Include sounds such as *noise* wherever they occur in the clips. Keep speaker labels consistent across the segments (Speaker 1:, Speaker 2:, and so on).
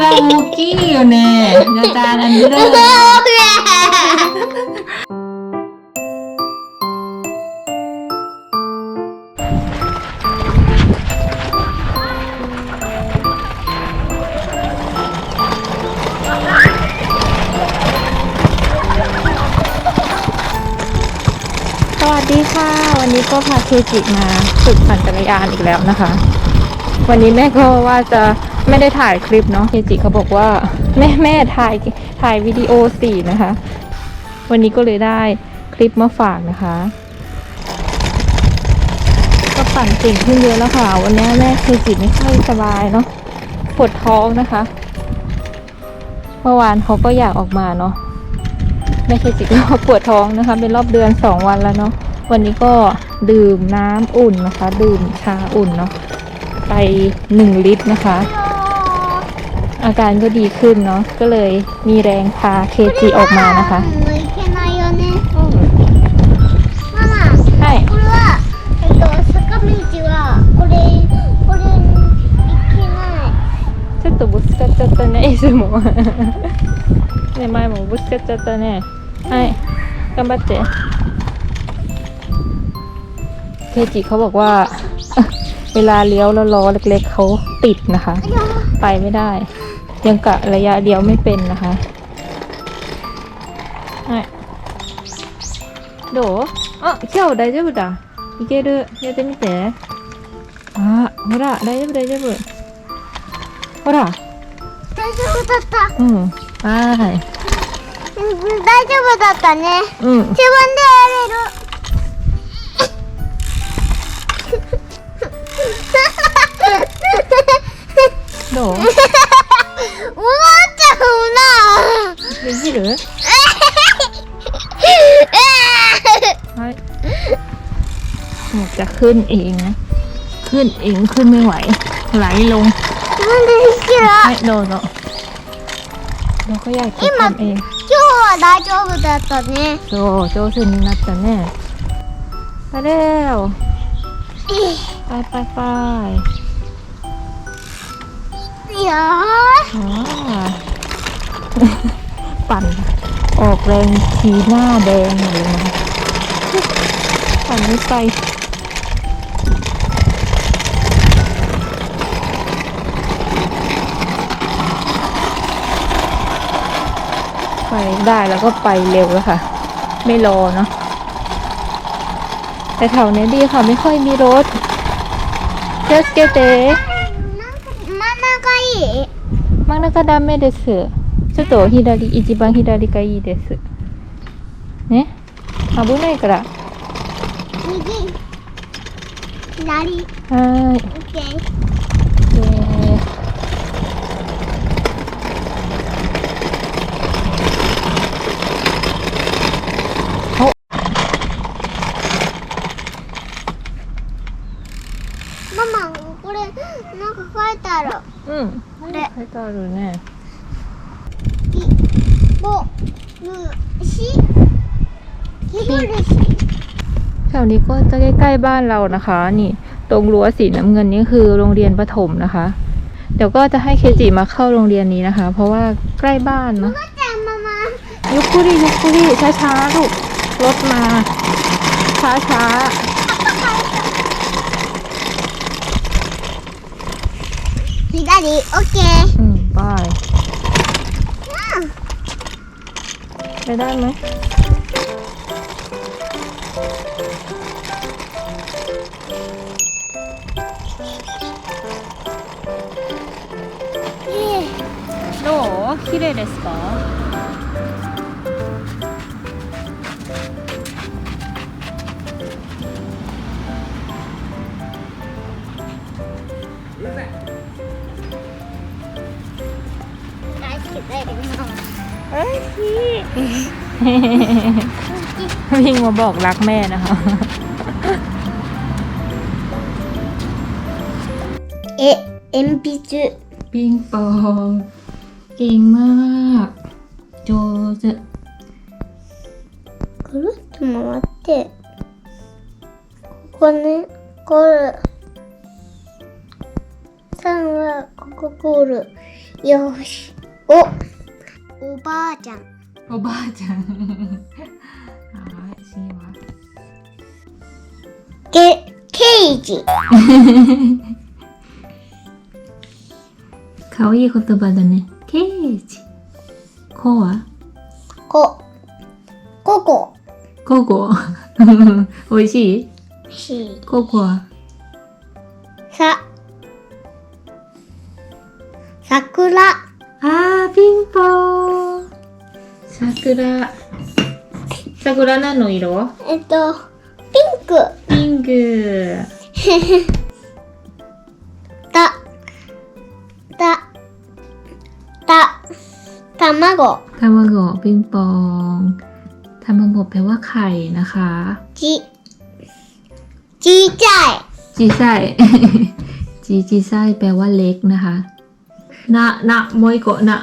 Speaker 1: ら大きいよねじゃあなんでだろう
Speaker 2: สวัสดีค่ะ วันนี้ก็พาเคจิมาฝึกปั่นจักรยานอีกแล้วนะคะ วันนี้แม่ก็ว่าจะ ไม่ได้ถ่ายคลิปเนาะเคจิเขาบอกว่า แม่แม่ถ่ายถ่ายวิดีโอสี่นะคะ วันนี้ก็เลยได้คลิปมาฝากนะคะก็ปั่นเก่งขึ้นเยอะแล้วค่ะ วันนี้แม่เคจิไม่ค่อยสบายเนาะปวดท้องนะคะ เมื่อวานเขาก็อยากออกมาเนาะแม่เคจิก็ปวดท้องนะคะ เป็นรอบเดือนสองวันแล้วเนาะวันนี้ก็ดื่มน้ำอุ่นนะคะ ดื่มชาอุ่นเนาะไปหนึ่งลิตรนะคะ อาการก็ดีขึ้นเนาะก็เลยมีแรงพาเคจิออกมานะคะ
Speaker 3: もういけないよねママ
Speaker 2: ใช่
Speaker 3: これはえっと坂道はこれこれいけない
Speaker 2: ちょっとぶつかっちゃったねいつもね前もぶつかっちゃったねはい頑張ってเคจิเขาบอกว่า เวลาเลี้ยวแล้วล้อเล็กๆเขาติดนะคะ ไปไม่ได้ ยังกะระยะเดียวไม่เป็นนะคะはいどうあ今日大丈夫だいけるやってみてあほら大丈夫大丈夫ほら
Speaker 3: 大丈夫だった
Speaker 2: うんは
Speaker 3: うん大丈夫だったね
Speaker 2: ーいうん
Speaker 3: 自分でや
Speaker 2: どう
Speaker 3: れる戻っ な
Speaker 2: できるはいหมจะขึ้นเองนะ ขึ้นเองขึ้นไม่ไหว ไหลลง
Speaker 3: なんでできる
Speaker 2: ให้โดนเราก็อยากจะทำเอง
Speaker 3: 今日は大丈夫だったね
Speaker 2: そう上手になったねไปเร็วไปไปไป
Speaker 3: いや
Speaker 2: อ่า ปั่น ออกแรงทีหน้าแดงเลยนะปั่นไม่ไปไปได้แล้วก็ไปเร็วแล้วค่ะ ไม่รอเนาะแต่แถวนี้ดีค่ะไม่ค่อยมีรถเจสเกเต
Speaker 3: มังนากาอิมัง
Speaker 2: นากาดาเมเดสึ ちょっと左、一番左がいいです。ね？危ないから。
Speaker 3: 右左
Speaker 2: はーい。
Speaker 3: オッケー
Speaker 2: えー
Speaker 3: ママこれなんか書いてある
Speaker 2: うん。
Speaker 3: これ
Speaker 2: 書いてあるね。 แถวนี้ก็จะใกล้ๆบ้านเรานะคะ นี่ ตรงรั้วสีน้ำเงินนี่คือโรงเรียนประถมนะคะ เดี๋ยวก็จะให้เคจิมาเข้าโรงเรียนนี้นะคะ เพราะว่าใกล้บ้านเนาะ
Speaker 3: まちゃんママ
Speaker 2: ยุกคุรียุกคุรีช้าๆลูก รถมา ช้าๆ
Speaker 3: 左オッケー
Speaker 2: อืมไปไปได้ไหม どう綺麗ですか
Speaker 3: 大好きだよママ
Speaker 2: เอ้ยพี่ วิ่งมาบอกรักแม่นะคะ
Speaker 3: え、鉛筆。
Speaker 2: ピンポーン。เก่上手
Speaker 3: くるっと回って、ここね、ゴール。3はここゴール。よし。おおばあちゃん。
Speaker 2: おばあちゃん。*laughs* はい、します。
Speaker 3: け、刑事。*laughs*
Speaker 2: かわいい言葉だね。ケージ。こは？
Speaker 3: こ。ここ。
Speaker 2: ココ *laughs* 美味しい？
Speaker 3: し
Speaker 2: ココは？
Speaker 3: さ。桜。
Speaker 2: あーピンポーン。桜。桜何の色
Speaker 3: えっとピンク。
Speaker 2: ピンク *laughs*
Speaker 3: มากทา
Speaker 2: มากปิงปองทามาโกแปลว่าไข่นะคะ
Speaker 3: จีจีใจ
Speaker 2: จีไซ จีจีไซแปลว่าเล็กนะคะนะนะมมยโกะนะ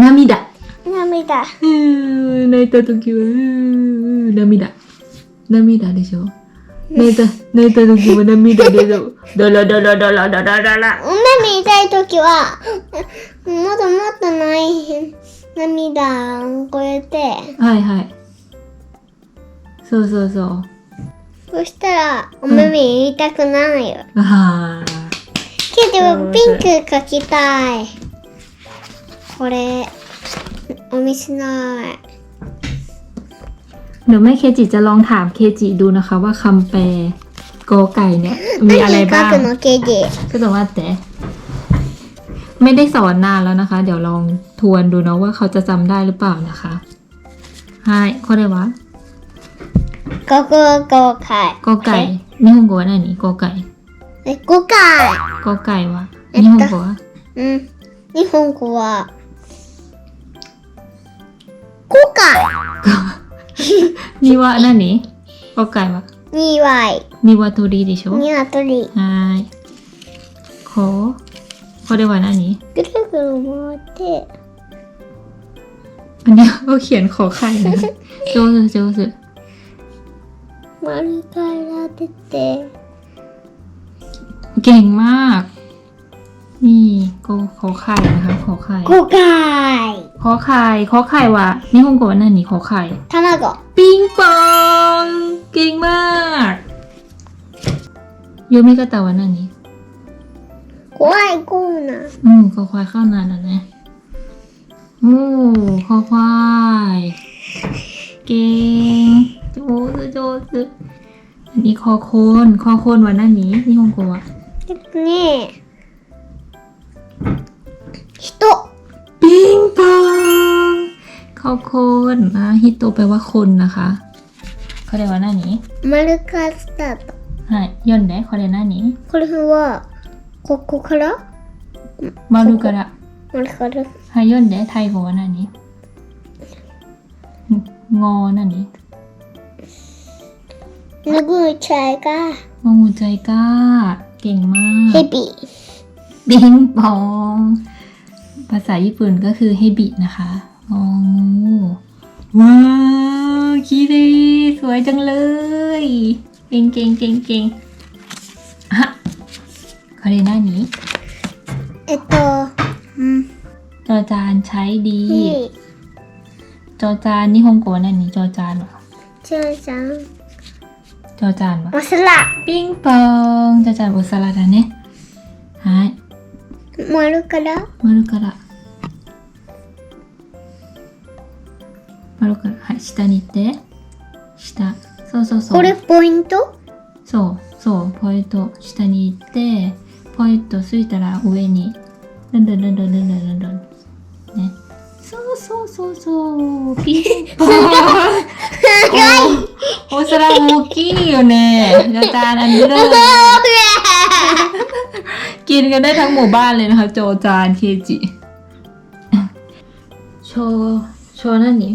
Speaker 2: น้ำมิดะ
Speaker 3: น้ำ
Speaker 2: มิดะในตาตุกิวน้ำมิดะน้ำมิดะเดี๋ยว 泣いた泣いた時は涙でしょドラドラドラドラドラ
Speaker 3: お目見たいときはもっともっとない涙をこうやって。
Speaker 2: はいはい。そうそうそう。
Speaker 3: そしたらお目見痛くなるよ、
Speaker 2: あ
Speaker 3: けどピンク描きたい。これお見せない
Speaker 2: เดี๋ยวแม่เคจิจะลองถามเคจิดูนะคะว่าคำแปลกอไก่เนี่ย มีอะไร
Speaker 3: 何
Speaker 2: บ้าง
Speaker 3: 描くのケージ
Speaker 2: ก็แต่ว่าแต่ไม่ได้สอนนานแล้วนะคะ เดี๋ยวลองทวนดูเนาะว่าเขาจะจำได้หรือเปล่านะคะはいこれは
Speaker 3: こここうかい
Speaker 2: กอไก่日本語は何กอไก่
Speaker 3: え5回
Speaker 2: กอไก่は
Speaker 3: えっと
Speaker 2: 日本語は
Speaker 3: うん日本語は5回
Speaker 2: には何กอไก่は
Speaker 3: 2割
Speaker 2: にわとりでしょは
Speaker 3: 鶏
Speaker 2: ーいこうこれは何
Speaker 3: ぐるぐる回って
Speaker 2: อันนี้เขาเขียนขอไข่นะคะโจสึโจสึ
Speaker 3: 丸から出て
Speaker 2: เก่งมาก นี่ก็ขอไข่นะคะขอไข่
Speaker 3: 5回
Speaker 2: ขอไข่ขอไข่ว่ะนี่ฮงกว่านั่นนี่ขอไข่
Speaker 3: ท่านาโกะ
Speaker 2: ปิงปองเก่งมากโยมิกาตะวันนั่นนี่
Speaker 3: ควายกู้นะ
Speaker 2: อืมขอควายเข้านานแล้วนะโอ้ขอควายเก่งโจซึโจซึอันนี้คอโคนคอโคนวันนั่นนี้นี่ฮงก
Speaker 3: ว่านี่人
Speaker 2: ปิงปองข้าวโคนนะฮิตโตแปลว่าคนนะคะเขาเรียกว่าหน้านี้
Speaker 3: 丸かったと
Speaker 2: はいย่นได้เขาเรียกหน้านี้
Speaker 3: คれはคาระ
Speaker 2: มาดูกระม
Speaker 3: 丸から
Speaker 2: ฮายย่นได้ไทยขอว่าหน้านี้งอหน้านี้
Speaker 3: ぬぐいちゃいが
Speaker 2: งองูใจกล้า เก่งมาก
Speaker 3: ヘビ
Speaker 2: ปิงปอง ภาษาญี่ปุ่นก็คือเฮบินะคะงองูว้าวคิริสวยจังเลย เก่งเก่งเก่งเก่งอะこれ何
Speaker 3: えっとうん
Speaker 2: จอจานใช้ดี
Speaker 3: いい
Speaker 2: จอจานนี่ฮงโกะนั่นนี่จอจานเหรอ
Speaker 3: ちゃんちゃん
Speaker 2: จอจานวะ
Speaker 3: お皿
Speaker 2: ปิงปองจอจานお皿だねはい
Speaker 3: 丸から
Speaker 2: 丸から はい下に行って。下。そうそうそう。
Speaker 3: これポイント？
Speaker 2: そうそうポイント。下に行ってポイントついたら上に。ルンルンルンルンルンルン。ルンね。そうそうそうそう。ピー。ポ *laughs* ーおお皿大きいよね。だたらルルกิ *laughs* นกันได้ทั้งหมู่บ้านเลยนะคะโจจานเคจิโชโชนั่นนี่